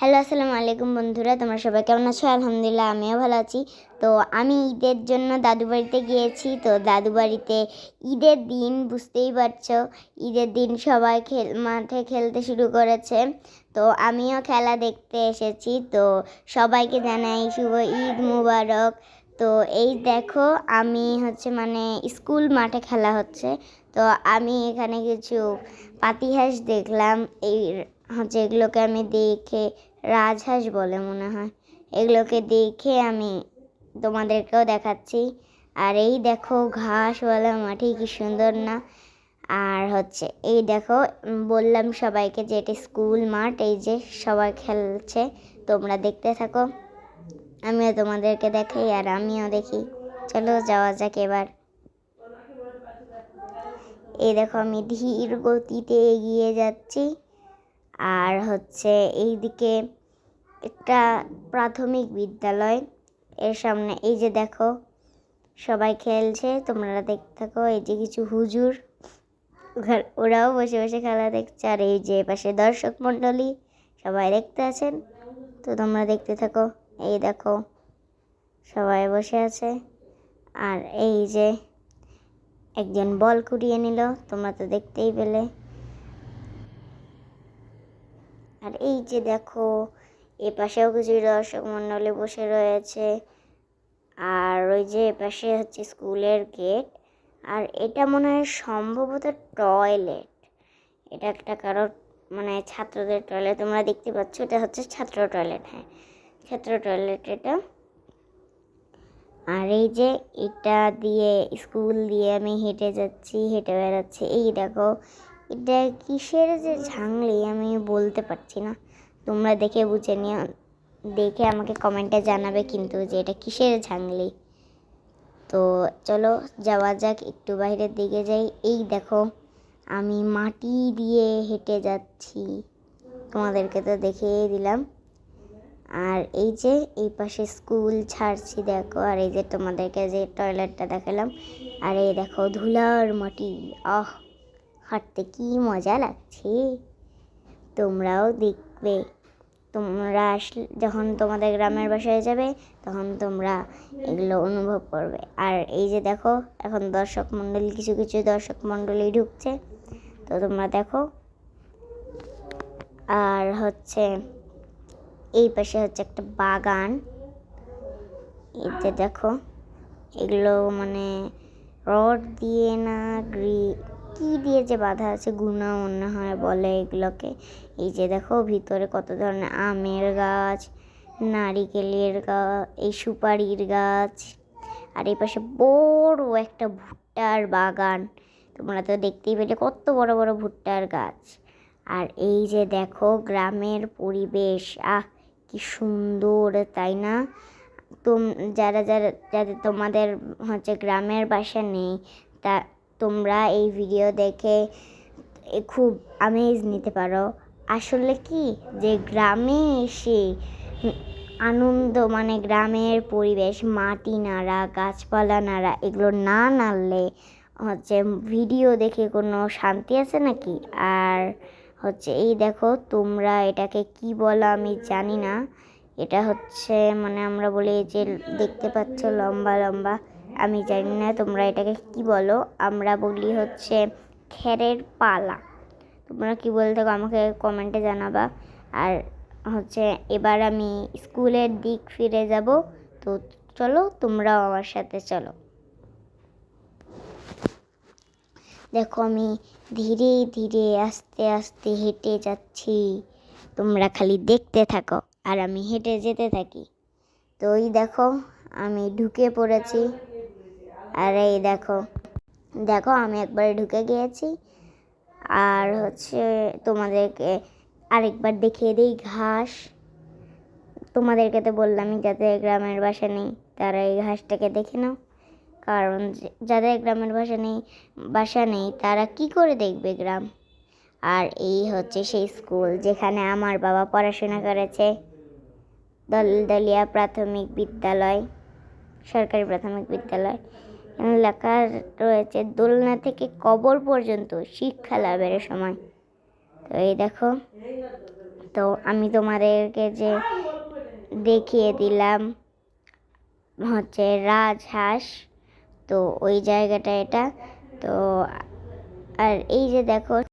Hello, আসসালামু আলাইকুম বন্ধুরা, তোমরা সবাই কেমন আছো? আলহামদুলিল্লাহ, আমিও ভালো আছি। তো আমি ঈদের জন্য দাদু বাড়িতে গিয়েছি। তো দাদু বাড়িতে ঈদের দিন, বুঝতেই পারছ, ঈদের দিন সবাই খেল, মাঠে খেলতে শুরু করেছে। তো আমিও খেলা দেখতে এসেছি। তো সবাইকে জানাই শুভ ঈদ মুবারক। তো এই দেখো, আমি হচ্ছে মানে স্কুল মাঠে খেলা হচ্ছে। তো আমি এখানে কিছু পাতিহাস দেখলাম। এই এগুলোকে আমি দেখে রাজহাঁস বলে মনে হয়। এগুলোকে দেখে আমি তোমাদেরকেও দেখাচ্ছি। আর এই দেখো ঘাসওয়ালা মাটি কি সুন্দর না। আর হচ্ছে এই দেখো, বললাম সবাইকে যে এটা স্কুল মাঠ, এই যে সবাই খেলছে, তোমরা দেখতে থাকো। আমিও তোমাদেরকে দেখাই আর আমিও দেখি। চলো যাওয়া যাক এবার। এই দেখো আমি ধীর গতিতে এগিয়ে যাচ্ছি। আর হচ্ছে এইদিকে একটা প্রাথমিক বিদ্যালয়। এর সামনে এই যে দেখো, সবাই খেলছে, তোমরা দেখতে থাকো, এই যে কিছু হুজুর। ওরাও বসে বসে খেলা দেখছে, আর এই যে পাশে দর্শক মণ্ডলী, সবাই দেখতে আছেন। তো তোমরা দেখতে থাকো, এই দেখো, সবাই বসে আছে। আর এই যে একজন বল কুড়িয়ে নিল, তোমরা তো দেখতেই পেলে। আর এই যে দেখো, এ পাশেও কিছু দর্শক মণ্ডলী বসে রয়েছে। আর ওই যে এপাশে হচ্ছে স্কুলের গেট। আর এটা মনে হয় সম্ভবত টয়লেট। এটা একটা কারোর মানে ছাত্রদের টয়লেট, তোমরা দেখতে পাচ্ছ এটা হচ্ছে ছাত্র টয়লেট হ্যাঁ। ছাত্র টয়লেট এটা। আর এই যে এটা দিয়ে, স্কুল দিয়ে আমি হেঁটে যাচ্ছি, হেঁটে বেড়াচ্ছি। এই দেখো এটা কিসের যে ঝাংলি, আমি বলতে পারছি না। তোমরা দেখে বুঝে নিও। দেখে আমাকে কমেন্টে জানাবে কিন্তু যে এটা কিসের ঝাংলি। তো চলো, যাওয়া যাক, একটু বাইরের দিকে যাই। এই দেখো, আমি মাটি দিয়ে হেঁটে যাচ্ছি। তোমাদেরকে তো দেখিয়ে দিলাম। আর এই যে, এই পাশে স্কুল ছাড়ছি, দেখো। আর এই যে তোমাদেরকে যে টয়লেটটা দেখালাম। আর এই দেখো, ধুলার মাটি। আহ! হাঁটতে কি মজা লাগছে? তোমরাও দেখবে। তোমরা আসলে যখন তোমাদের গ্রামের বাসায় যাবে, তখন তোমরা এগুলো অনুভব করবে। আর এই যে দেখো, এখন দর্শক মণ্ডলী, কিছু কিছু দর্শক মণ্ডলী ঢুকছে। তো তোমরা দেখো। আর হচ্ছে, এই পাশে হচ্ছে একটা বাগান। যে দেখো, এগুলো মানে রড দিয়ে না, গ্রি কি দিয়ে যে বাঁধা আছে গুনা মনে হয় বলে এগুলোকে? এই যে দেখো, ভিতরে কত ধরনের আমের গাছ, নারিকেলের গাছ এই সুপারির গাছ, আর এই পাশে বড় একটা ভুট্টার বাগান। তোমরা তো দেখতেই পেলে কত বড় বড় ভুট্টার গাছ। আর এই যে দেখো, গ্রামের পরিবেশ, আহ, কি সুন্দর, তাই না? তোম, যারা যারা, যাদের তোমাদের হচ্ছে গ্রামের বাসা নেই, তা তোমরা এই ভিডিও দেখে খুব আমেজ নিতে পারো। আসলে কি? যে গ্রামে এসে আনন্দ মানে গ্রামের পরিবেশ, মাটি নাড়া, গাছপালা নাড়া, এগুলো না নাড়লে হচ্ছে ভিডিও দেখে কোনো শান্তি আছে নাকি? আর হচ্ছে এই দেখো, তোমরা এটাকে কি বলো আমি জানি না। এটা হচ্ছে মানে আমরা বলি যে দেখতে পাচ্ছ লম্বা লম্বা আমি জানি না তোমরা এটাকে কি বলো। আমরা বলি হচ্ছে খেরের পালা। তোমরা কি বলতে থাকো আমাকে কমেন্টে জানাবা। আর হচ্ছে এবার আমি স্কুলের দিক ফিরে যাব। তো চলো, তোমরাও আমার সাথে চলো। দেখো আমি ধীরে ধীরে আস্তে আস্তে হেঁটে যাচ্ছি। তোমরা খালি দেখতে থাকো আর আমি হেঁটে যেতে থাকি। তো ওই দেখো, আমি ঢুকে পড়েছি। আর এই দেখো দেখো আমি একবারে ঢুকে গিয়েছি। আর হচ্ছে তোমাদেরকে আরেকবার দেখিয়ে দিই ঘাস। তোমাদেরকে তো বললামই যাদের গ্রামের বাসা নেই, তারা এই ঘাসটাকে দেখে নাও। কারণ যাদের গ্রামের বাসা নেই বাসা নেই, তারা কি করে দেখবে গ্রাম? আর এই হচ্ছে সেই স্কুল যেখানে আমার বাবা পড়াশোনা করেছে। দলদলিয়া প্রাথমিক বিদ্যালয়, সরকারি প্রাথমিক বিদ্যালয়। লেখা রয়েছে, দোলনা থেকে কবর পর্যন্ত শিক্ষা লাভের সময়। তো এই দেখো, তো আমি তোমাদেরকে যে দেখিয়ে দিলাম হচ্ছে রাজহাঁস, তো ওই জায়গাটা এটা। তো আর এই যে দেখো